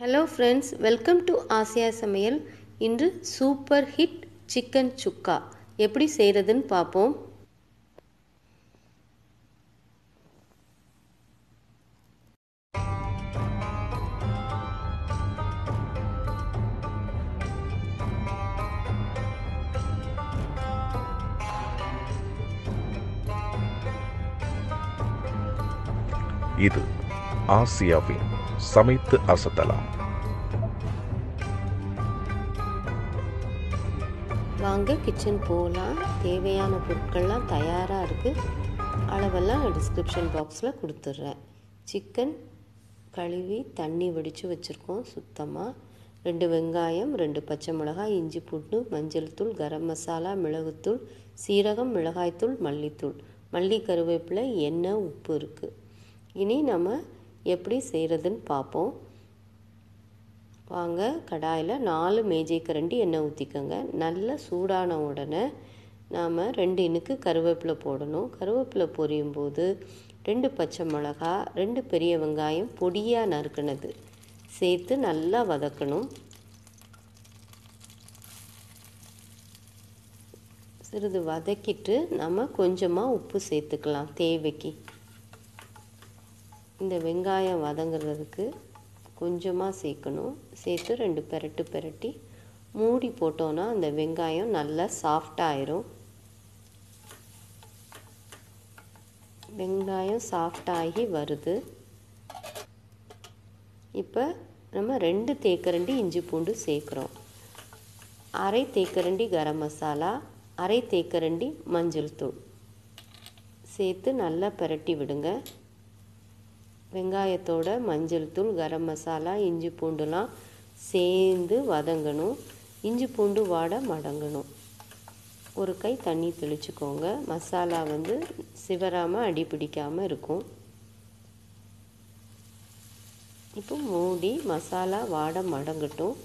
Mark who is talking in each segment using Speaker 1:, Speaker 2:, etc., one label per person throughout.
Speaker 1: Hello friends welcome to Asia சமையல் இன்று super hit chicken சுக்கா எப்படி செய்கிறதுன்னு பார்ப்போம்.
Speaker 2: இது ஆசியாவின் சமைத்து அசத்தலாம்.
Speaker 1: வாங்க கிச்சன் போகலாம் தேவையான பொருட்கள்லாம் தயாராக இருக்குது அளவெல்லாம் டிஸ்கிரிப்ஷன் பாக்ஸில் கொடுத்துட்றேன். சிக்கன் கழுவி தண்ணி வடித்து வச்சுருக்கோம் சுத்தமாக ரெண்டு வெங்காயம் ரெண்டு பச்சை மிளகாய் இஞ்சி பூண்டு மஞ்சள் தூள் கரம் மசாலா மிளகுத்தூள் சீரகம் மிளகாய்த்தூள் மல்லித்தூள். மல்லி கருவேப்பிலை எண்ணெய் உப்பு இருக்குது இனி நம்ம எப்படி செய்கிறதுன்னு பார்ப்போம் வாங்க கடாயில் நாலு மேஜை கரண்டி எண்ணெய் ஊற்றிக்கோங்க நல்லா சூடான உடனே நாம் ரெண்டு இனுக்கு கருவேப்பிலை போடணும். கருவேப்பிலை பொரியும் போது ரெண்டு பச்சை மிளகா ரெண்டு பெரிய வெங்காயம் பொடியாக நறுக்கினது சேர்த்து நல்லா வதக்கணும். சிறிது வதக்கிட்டு நம்ம கொஞ்சமாக உப்பு சேர்த்துக்கலாம் தேவைக்கு. இந்த வெங்காயம் வதங்குறதுக்கு கொஞ்சமாக சேர்க்கணும். சேர்த்து ரெண்டு பெரட்டு பெரட்டி மூடி போட்டோன்னா அந்த வெங்காயம் நல்லா சாஃப்டாயிரும் வெங்காயம் சாஃப்டாகி வருது. இப்போ நம்ம ரெண்டு தேக்கரண்டி இஞ்சி பூண்டு சேர்க்குறோம். அரை தேக்கரண்டி கரம் மசாலா அரை தேக்கரண்டி மஞ்சள் தூள். சேர்த்து நல்லா பெரட்டி விடுங்க. வெங்காயத்தோட மஞ்சள் தூள் கரம் மசாலா இஞ்சி பூண்டுலாம் சேர்ந்து வதங்கணும். இஞ்சி பூண்டு வாடை மடங்கணும். ஒரு கை தண்ணி தெளிச்சுக்கோங்க. மசாலா வந்து சிவராமல் அடி பிடிக்காமல் இருக்கும். இப்போ மூடி மசாலா வாடை மடங்கட்டும்.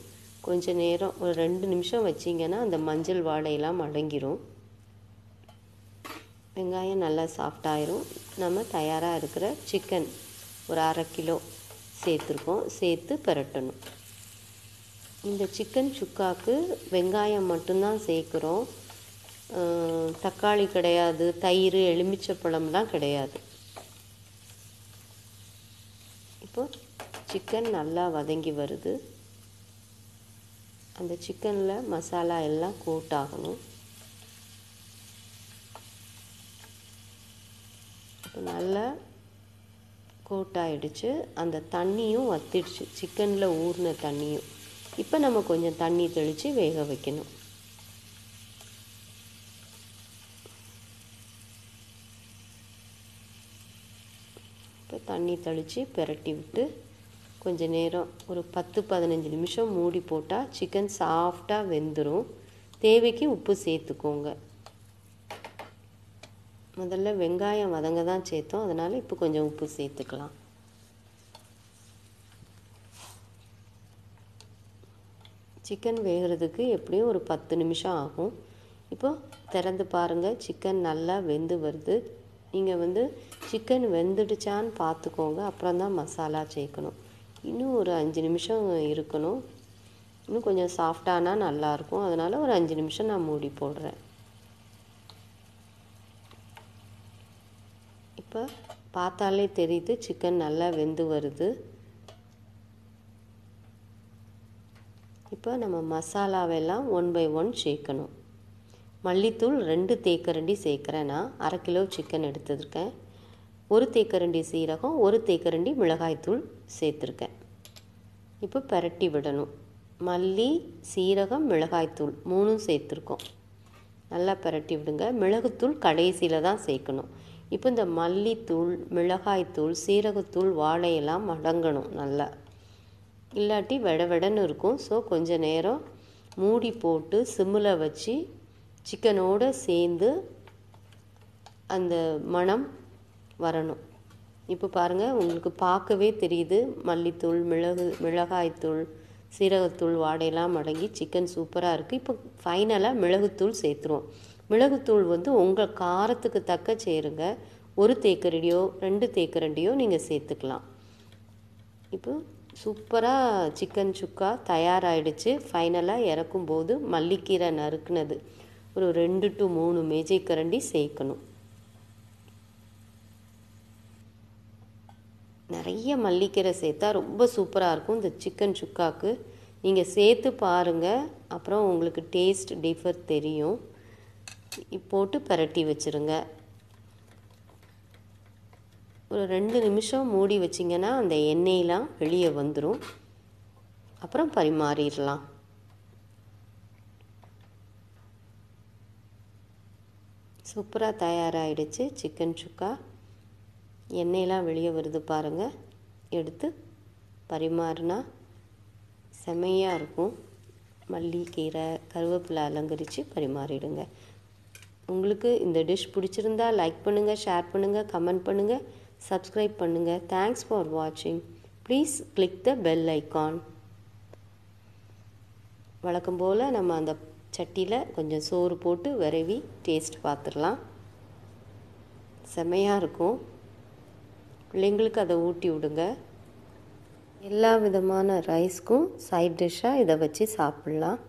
Speaker 1: கொஞ்ச நேரம் ஒரு ரெண்டு நிமிஷம் வச்சிங்கன்னா அந்த மஞ்சள் வாடையெல்லாம் மடங்கிடும் வெங்காயம் நல்லா சாஃப்டாயிரும் நம்ம தயாராக இருக்கிற சிக்கன் ஒரு அரை கிலோ சேர்த்துருக்கோம். சேர்த்து பெரட்டணும். இந்த சிக்கன் சுக்காவுக்கு வெங்காயம் மட்டும்தான் சேர்க்குறோம். தக்காளி கிடையாது தயிர் எலுமிச்சப்பழம்லாம் கிடையாது. இப்போ சிக்கன் நல்லா வதங்கி வருது. அந்த சிக்கனில் மசாலா எல்லாம் கோட் ஆகணும் நல்லா கோட் ஆகிடுச்சு அந்த தண்ணியும் வத்திடுச்சு. சிக்கனில் ஊறின தண்ணியும். இப்போ நம்ம கொஞ்சம் தண்ணி தெளித்து வேக வைக்கணும். இப்போ தண்ணி தெளித்து பெரட்டி விட்டு கொஞ்சம் நேரம் ஒரு பத்து பதினஞ்சு நிமிஷம் மூடி போட்டால் சிக்கன் சாஃப்டாக வெந்துடும் தேவைக்கு உப்பு சேர்த்துக்கோங்க. முதல்ல வெங்காயம் வதங்க தான் சேர்த்தோம். அதனால் இப்போ கொஞ்சம் உப்பு சேர்த்துக்கலாம். சிக்கன் வேகிறதுக்கு எப்படியும் ஒரு பத்து நிமிஷம் ஆகும். இப்போ திறந்து பாருங்கள் சிக்கன் நல்லா வெந்து வருது. நீங்கள் வந்து சிக்கன் வெந்துடுச்சான்னு பார்த்துக்கோங்க அப்புறம் தான் மசாலா சேர்க்கணும். இன்னும் ஒரு அஞ்சு நிமிஷம் இருக்கணும். இன்னும் கொஞ்சம் சாஃப்டானால் நல்லாயிருக்கும் அதனால் ஒரு அஞ்சு நிமிஷம் நான் மூடி போடுறேன். இப்போ பார்த்தாலே தெரியுது சிக்கன் நல்லா வெந்து வருது. இப்போ நம்ம மசாலாவெல்லாம் ஒன் பை ஒன் சேர்க்கணும். மல்லித்தூள் ரெண்டு தேக்கரண்டி சேர்க்குறேன் நான். அரை கிலோ சிக்கன் எடுத்துருக்கேன். ஒரு தேக்கரண்டி சீரகம் ஒரு தேக்கரண்டி மிளகாய்த்தூள் சேர்த்துருக்கேன். இப்போ பரட்டி விடணும். மல்லி சீரகம் மிளகாய்த்தூள் மூணும் சேர்த்துருக்கோம். நல்லா பரட்டி விடுங்க. மிளகுத்தூள் கடைசியில் தான் சேர்க்கணும். இப்போ இந்த மல்லித்தூள் மிளகாய்த்தூள் சீரகத்தூள் வாழையெல்லாம் மடங்கணும் நல்லா. இல்லாட்டி வெட வெடன்னு இருக்கும். ஸோ கொஞ்ச நேரம் மூடி போட்டு சிம்மில் வச்சு சிக்கனோடு சேர்ந்து அந்த மணம் வரணும். இப்போ பாருங்கள் உங்களுக்கு பார்க்கவே தெரியுது. மல்லித்தூள் மிளகு மிளகாய்த்தூள் சீரகத்தூள் வாடையெல்லாம் மடங்கி சிக்கன் சூப்பராக இருக்குது இப்போ ஃபைனலாக மிளகுத்தூள் சேர்த்துருவோம். மிளகுத்தூள் வந்து உங்கள் காரத்துக்கு தக்க சேருங்க. ஒரு தேக்கரண்டியோ ரெண்டு தேக்கரண்டியோ நீங்கள் சேர்த்துக்கலாம். இப்போ சூப்பராக சிக்கன் சுக்கா தயாராகிடுச்சு ஃபைனலாக இறக்கும்போது மல்லிக்கீரை நறுக்குனது. ஒரு ரெண்டு டு மூணு மேஜை கரண்டி சேர்க்கணும். நிறைய மல்லிக்கீரை சேர்த்தா ரொம்ப சூப்பராக இருக்கும் இந்த சிக்கன் சுக்காவுக்கு நீங்கள் சேர்த்து பாருங்கள் அப்புறம் உங்களுக்கு டேஸ்ட் டிஃபர் தெரியும். போட்டு பரட்டி வச்சுருங்க. ஒரு ரெண்டு நிமிஷம் மூடி வச்சிங்கன்னா அந்த எண்ணெயெலாம் வெளியே வந்துடும் அப்புறம் பரிமாறிடலாம். சூப்பராக தயாராகிடுச்சு சிக்கன் சுக்கா. எண்ணெயெலாம் வெளியே வருது பாருங்கள் எடுத்து பரிமாறினா செமையாக இருக்கும். மல்லிக்கீரை கருவேப்பிலை அலங்கரித்து பரிமாறிடுங்க. உங்களுக்கு இந்த டிஷ் பிடிச்சிருந்தா லைக் பண்ணுங்கள் ஷேர் பண்ணுங்கள் கமெண்ட் பண்ணுங்கள் சப்ஸ்கிரைப் பண்ணுங்கள் தேங்க்ஸ் ஃபார் வாட்சிங் please click the bell icon வழக்கம் போல் நம்ம அந்த சட்டியில் கொஞ்சம் சோறு போட்டு விரவி டேஸ்ட் பார்த்துடலாம். செமையாக இருக்கும். பிள்ளைங்களுக்கு அதை ஊட்டி விடுங்க. எல்லா விதமான ரைஸ்க்கும் சைட் டிஷ்ஷாக இதை வச்சு சாப்பிட்லாம்.